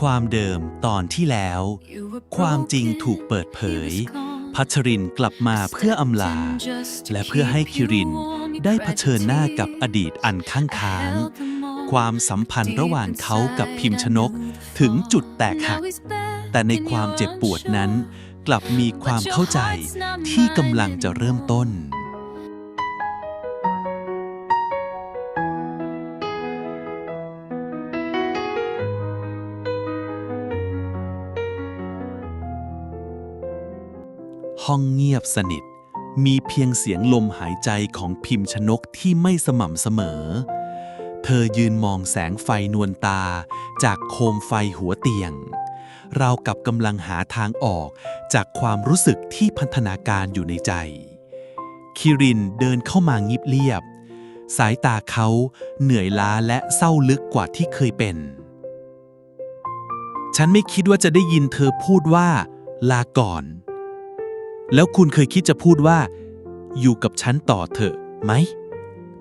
ความเดิมตอนที่แล้ว ความจริงถูกเปิดเผย พัชรินกลับมาเพื่ออำลา และเพื่อให้คิรินได้เผชิญหน้ากับอดีตอันข้างค้าง ความสัมพันธ์ระหว่างเขากับพิมพ์ชนกถึงจุดแตกหัก แต่ในความเจ็บปวดนั้น กลับมีความเข้าใจที่กำลังจะเริ่มต้น ห้องเงียบสนิท มีเพียงเสียงลมหายใจของพิมพ์ชนกที่ไม่สม่ำเสมอ เธอยืนมองแสงไฟนวลตาจากโคมไฟหัวเตียง เรากับกำลังหาทางออกจากความรู้สึกที่พันธนาการอยู่ในใจ คิรินเดินเข้ามางิบเรียบ สายตาเขาเหนื่อยล้าและเศร้าลึกกว่าที่เคยเป็น ฉันไม่คิดว่าจะได้ยินเธอพูดว่าลาก่อน แล้วคุณเคยคิดจะพูดว่า อยู่กับฉันต่อเถอะไหม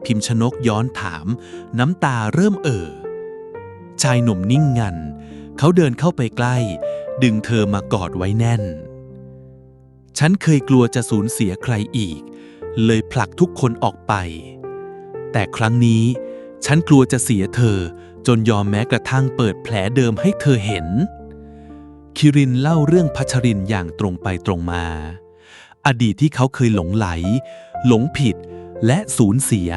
พิมพ์ชนกย้อนถาม น้ำตาเริ่มเอ่อชายหนุ่มนิ่งงัน เขาเดินเข้าไปใกล้ ดึงเธอมากอดไว้แน่น ฉันเคยกลัวจะสูญเสียใครอีก เลยผลักทุกคนออกไป แต่ครั้งนี้ ฉันกลัวจะเสียเธอ จนยอมแม้กระทั่งเปิดแผลเดิมให้เธอเห็น คิรินเล่าเรื่องพัชรินอย่างตรงไปตรงมา อดีตที่เขาเคยหลงไหล หลงผิด และสูญเสีย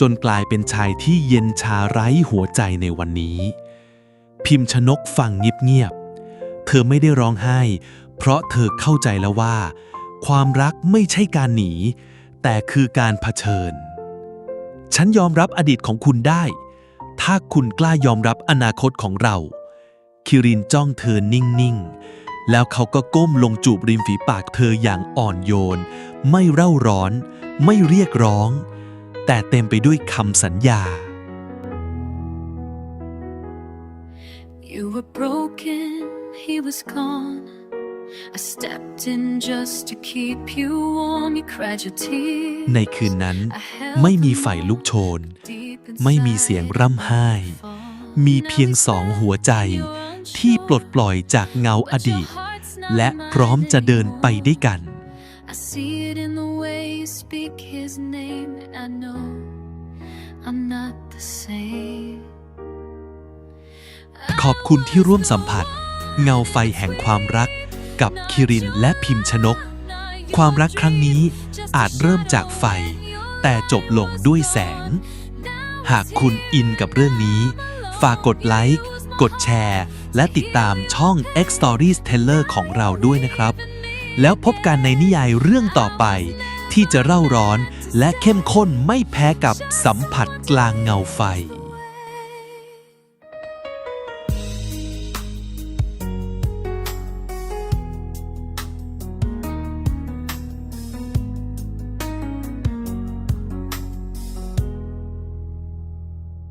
จนกลายเป็นชายที่เย็นชาไร้หัวใจในวันนี้ พิมพ์ชนกฟังเงียบๆ เธอไม่ได้ร้องไห้ เพราะเธอเข้าใจแล้วว่า ความรักไม่ใช่การหนี แต่คือการเผชิญ ฉันยอมรับอดีตของคุณได้ ถ้าคุณกล้ายอมรับอนาคตของเรา คิรินจ้องเธอนิ่งๆ แล้วเขาก็ก้มลงจูบริมฝีปากเธออย่างอ่อนโยน ไม่เร่าร้อน ไม่เรียกร้อง แต่เต็มไปด้วยคำสัญญา You were broken, he was gone. I stepped in just to keep you warm. You cried your tears. ในคืนนั้น I held ไม่มี them ไฟลุกโชน deep ไม่มีเสียง inside ร่ำไห้ fall. มีเพียงสองหัวใจ ที่ปลดปล่อยจากเงาอ But ดี your ต heart's not และพร้อมจะเดินไป mine ด้วยกัน anymore. I see it in the way you speak his name, and I know I'm not the same. ขอบคุณที่ร่วมสัมผัส เงาไฟแห่งความรัก กับคิรินและพิมพ์ชนก ความรักครั้งนี้อาจเริ่มจากไฟ แต่จบลงด้วยแสง หากคุณอินกับเรื่องนี้ ฝากกดไลค์ กดแชร์ และติดตามช่อง X Stories Teller ของเราด้วยนะครับ แล้วพบกันในนิยายเรื่องต่อไป ที่จะเร่าร้อนและเข้มข้นไม่แพ้กับสัมผัสกลางเงาไฟ